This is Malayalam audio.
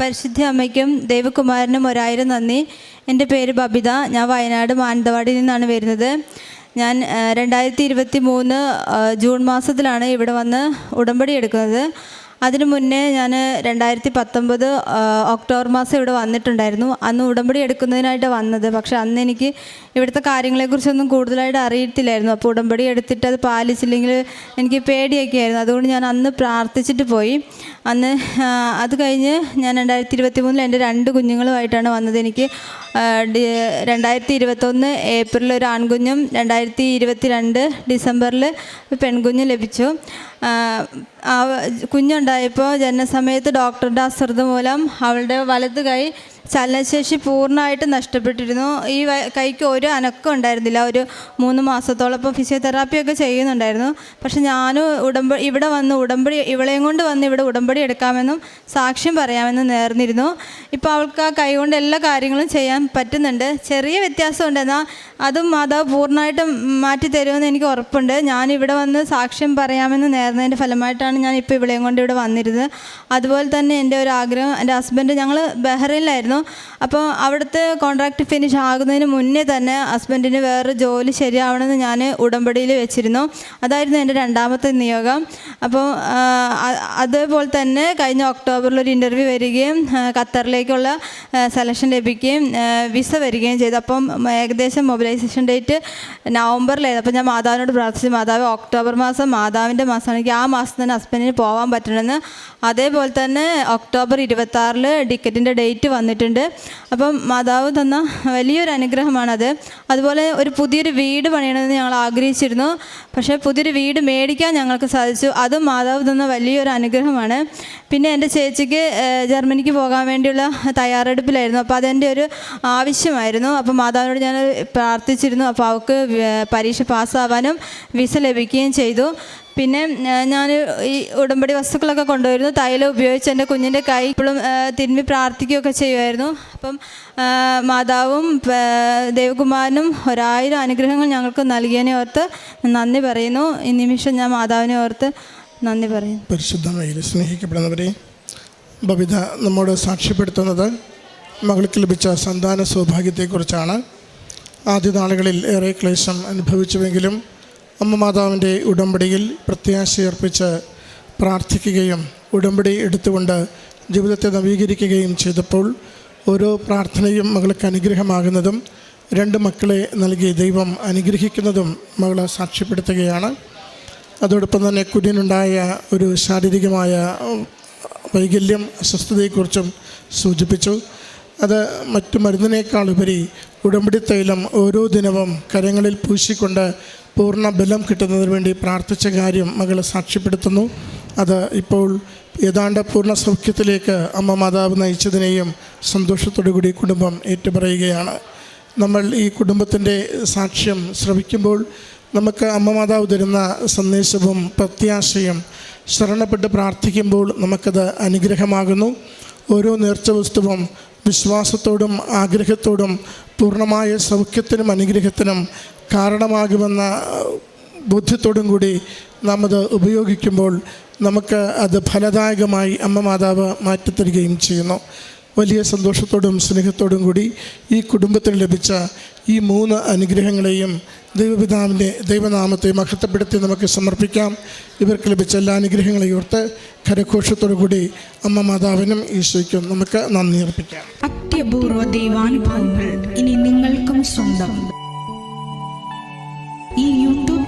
പരിശുദ്ധ അമ്മയ്ക്കും ദേവകുമാരനും ഒരായിരം നന്ദി. എന്റെ പേര് ബബിത. ഞാൻ വയനാട് മാനന്തവാടി നിന്നാണ് വരുന്നത്. ഞാൻ രണ്ടായിരത്തി ഇരുപത്തി മൂന്ന് ജൂൺ മാസത്തിലാണ് ഇവിടെ വന്ന് ഉടമ്പടി എടുക്കുന്നത്. അതിനു മുന്നേ ഞാൻ രണ്ടായിരത്തി പത്തൊമ്പത് ഒക്ടോബർ മാസം ഇവിടെ വന്നിട്ടുണ്ടായിരുന്നു. അന്ന് ഉടമ്പടി എടുക്കുന്നതിനായിട്ട് വന്നത്. പക്ഷേ അന്ന് എനിക്ക് ഇവിടുത്തെ കാര്യങ്ങളെക്കുറിച്ചൊന്നും കൂടുതലായിട്ട് അറിയത്തില്ലായിരുന്നു. അപ്പോൾ ഉടമ്പടി എടുത്തിട്ട് അത് പാലിച്ചില്ലെങ്കിൽ എനിക്ക് പേടിയൊക്കെ ആയിരുന്നു അതുകൊണ്ട് ഞാൻ അന്ന് പ്രാർത്ഥിച്ചിട്ട് പോയി. അന്ന് അത് കഴിഞ്ഞ് ഞാൻ രണ്ടായിരത്തി ഇരുപത്തി മൂന്നിൽ എന്റെ രണ്ട് കുഞ്ഞുങ്ങളുമായിട്ടാണ് വന്നത്. എനിക്ക് രണ്ടായിരത്തി ഇരുപത്തൊന്ന് ഏപ്രിലിൽ ഒരു ആൺകുഞ്ഞും രണ്ടായിരത്തി ഇരുപത്തി രണ്ട് ഡിസംബറിൽ പെൺകുഞ്ഞ് ലഭിച്ചു. ആ, ജനന കുഞ്ഞുണ്ടായപ്പോൾ ജനനസമയത്ത് ഡോക്ടറുടെ അശ്രദ്ധ മൂലം അവളുടെ വലത് കൈ ചലനശേഷി പൂർണമായിട്ട് നഷ്ടപ്പെട്ടിരുന്നു. ഈ കൈക്ക് ഒരു അനക്കം ഉണ്ടായിരുന്നില്ല. ഒരു മൂന്ന് മാസത്തോളം ഇപ്പോൾ ഫിസിയോതെറാപ്പിയൊക്കെ ചെയ്യുന്നുണ്ടായിരുന്നു. പക്ഷെ ഞാനും ഉടമ്പ ഇവിടെ വന്ന് ഉടമ്പടി ഇവളെയും കൊണ്ട് വന്ന് ഇവിടെ ഉടമ്പടി എടുക്കാമെന്നും സാക്ഷ്യം പറയാമെന്നും നേർന്നിരുന്നു. ഇപ്പോൾ അവൾക്ക് ആ കൈ കൊണ്ട് എല്ലാ കാര്യങ്ങളും ചെയ്യാൻ പറ്റുന്നുണ്ട്. ചെറിയ വ്യത്യാസമുണ്ട്. എന്നാൽ അതും മാതാവ് പൂർണമായിട്ടും മാറ്റി തരുമെന്ന് എനിക്ക് ഉറപ്പുണ്ട്. ഞാൻ ഇവിടെ വന്ന് സാക്ഷ്യം പറയാമെന്ന് നേർന്നതിന്റെ ഫലമായിട്ടാണ് ഞാൻ ഇപ്പോൾ ഇവളെയും കൊണ്ട് ഇവിടെ വന്നിരുന്നത്. അതുപോലെ തന്നെ എന്റെ ഒരു ആഗ്രഹം എന്റെ ഹസ്ബൻഡ് ഞങ്ങൾ ബഹ്റൈനിലായിരുന്നു. അപ്പോൾ അവിടുത്തെ കോൺട്രാക്റ്റ് ഫിനിഷ് ആകുന്നതിന് മുന്നേ തന്നെ ഹസ്ബൻഡിന് വേറെ ജോലി ശരിയാവണമെന്ന് ഞാൻ ഉടമ്പടിയിൽ വെച്ചിരുന്നു. അതായിരുന്നു എന്റെ രണ്ടാമത്തെ നിയോഗം. അപ്പോൾ അതേപോലെ തന്നെ കഴിഞ്ഞ ഒക്ടോബറിൽ ഒരു ഇന്റർവ്യൂ വരികയും ഖത്തറിലേക്കുള്ള സെലക്ഷൻ ലഭിക്കുകയും വിസ വരികയും ചെയ്തു. അപ്പം ഏകദേശം മൊബിലൈസേഷൻ ഡേറ്റ് നവംബറിലായിരുന്നു. അപ്പോൾ ഞാൻ മാതാവിനോട് പ്രാർത്ഥിച്ചു മാതാവ് ഒക്ടോബർ മാസം മാതാവിന്റെ മാസമാണ് എനിക്ക് ആ മാസം തന്നെ ഹസ്ബൻഡിന് പോകാൻ പറ്റണമെന്ന്. അതേപോലെ തന്നെ ഒക്ടോബർ ഇരുപത്താറിൽ ടിക്കറ്റിന്റെ ഡേറ്റ് വന്നിട്ടുണ്ട്. അപ്പം മാതാവ് തന്ന വലിയൊരു അനുഗ്രഹമാണത്. അതുപോലെ ഒരു പുതിയൊരു വീട് പണിയണമെന്ന് ഞങ്ങൾ ആഗ്രഹിച്ചിരുന്നു. പക്ഷേ പുതിയൊരു വീട് മേടിക്കാൻ ഞങ്ങൾക്ക് സാധിച്ചു. അതും മാതാവ് തന്ന വലിയൊരു അനുഗ്രഹമാണ്. പിന്നെ എന്റെ ചേച്ചിക്ക് ജർമ്മനിക്ക് പോകാൻ വേണ്ടിയുള്ള തയ്യാറെടുപ്പിലായിരുന്നു. അപ്പോൾ അതെന്റെ ഒരു ആവശ്യമായിരുന്നു. അപ്പോൾ മാതാവിനോട് ഞാൻ പ്രാർത്ഥിച്ചിരുന്നു. അപ്പോൾ അവൾക്ക് പരീക്ഷ പാസ്സാവാനും വിസ ലഭിക്കുകയും ചെയ്തു. പിന്നെ ഞാൻ ഈ ഉടമ്പടി വസ്തുക്കളൊക്കെ കൊണ്ടുവരുന്നു. തൈലം ഉപയോഗിച്ച് എന്റെ കുഞ്ഞിന്റെ കൈ ഇപ്പോഴും തിരുമ്മി പ്രാർത്ഥിക്കുകയൊക്കെ ചെയ്യുമായിരുന്നു. അപ്പം മാതാവും ദേവകുമാരനും ഒരായിരം അനുഗ്രഹങ്ങൾ ഞങ്ങൾക്ക് നൽകിയതിനെ ഓർത്ത് നന്ദി പറയുന്നു. ഈ നിമിഷം ഞാൻ മാതാവിനെ ഓർത്ത് നന്ദി പറയുന്നു. പരിശുദ്ധമായി സ്നേഹിക്കപ്പെടുന്നവരെ ബബിത നമ്മോട് സാക്ഷ്യപ്പെടുത്തുന്നത് മകൾക്ക് ലഭിച്ച സന്താന സൗഭാഗ്യത്തെക്കുറിച്ചാണ്. ആദ്യ നാളുകളിൽ ഏറെ ക്ലേശം അനുഭവിച്ചുവെങ്കിലും അമ്മ മാതാവിന്റെ ഉടമ്പടിയിൽ പ്രത്യാശയർപ്പിച്ച് പ്രാർത്ഥിക്കുകയും ഉടമ്പടി എടുത്തുകൊണ്ട് ജീവിതത്തെ നവീകരിക്കുകയും ചെയ്തപ്പോൾ ഓരോ പ്രാർത്ഥനയും മകൾക്ക് അനുഗ്രഹമാകുന്നതും രണ്ട് മക്കളെ നൽകി ദൈവം അനുഗ്രഹിക്കുന്നതും മകൾ സാക്ഷ്യപ്പെടുത്തുകയാണ്. അതോടൊപ്പം തന്നെ കുഞ്ഞിനുണ്ടായ ഒരു ശാരീരികമായ വൈകല്യം അസ്വസ്ഥതയെക്കുറിച്ചും സൂചിപ്പിച്ചു. അത് മറ്റു മരുന്നിനേക്കാൾ ഉപരി ഉടമ്പടി തൈലം ഓരോ ദിനവും കരങ്ങളിൽ പൂശിക്കൊണ്ട് പൂർണ ബലം കിട്ടുന്നതിന് വേണ്ടി പ്രാർത്ഥിച്ച കാര്യം മകൾ സാക്ഷ്യപ്പെടുത്തുന്നു. അത് ഇപ്പോൾ ഏതാണ്ട് പൂർണ സൗഖ്യത്തിലേക്ക് അമ്മ മാതാവ് നയിച്ചതിനെയും സന്തോഷത്തോടു കൂടി കുടുംബം ഏറ്റുപറയുകയാണ്. നമ്മൾ ഈ കുടുംബത്തിന്റെ സാക്ഷ്യം ശ്രവിക്കുമ്പോൾ നമുക്ക് അമ്മ മാതാവ് തരുന്ന സന്ദേശവും പ്രത്യാശയും ശരണപ്പെട്ട് പ്രാർത്ഥിക്കുമ്പോൾ നമുക്കത് അനുഗ്രഹമാകുന്നു. ഓരോ നേർച്ച വസ്തുവും വിശ്വാസത്തോടും ആഗ്രഹത്തോടും പൂർണമായ സൗഖ്യത്തിനും അനുഗ്രഹത്തിനും കാരണമാകുമെന്ന ബോധ്യത്തോടും കൂടി നാം അത് ഉപയോഗിക്കുമ്പോൾ നമുക്ക് അത് ഫലദായകമായി അമ്മ മാതാവ് മാറ്റിത്തരികയും ചെയ്യുന്നു. വലിയ സന്തോഷത്തോടും സ്നേഹത്തോടും കൂടി ഈ കുടുംബത്തിന് ലഭിച്ച ഈ മൂന്ന് അനുഗ്രഹങ്ങളെയും ദൈവപിതാവിന്റെ ദൈവനാമത്തെ മഹത്വപ്പെടുത്തി നമുക്ക് സമർപ്പിക്കാം. ഇവർക്ക് ലഭിച്ച എല്ലാ അനുഗ്രഹങ്ങളെയും ഓർത്ത് കരഘോഷത്തോടു കൂടി അമ്മ മാതാവിനും ഈശോയ്ക്കും നമുക്ക് നന്ദി അർപ്പിക്കാം. അത്യപൂർവ ദൈവാനുഭവങ്ങൾ ഇനി നിങ്ങൾക്കും സ്വന്തം.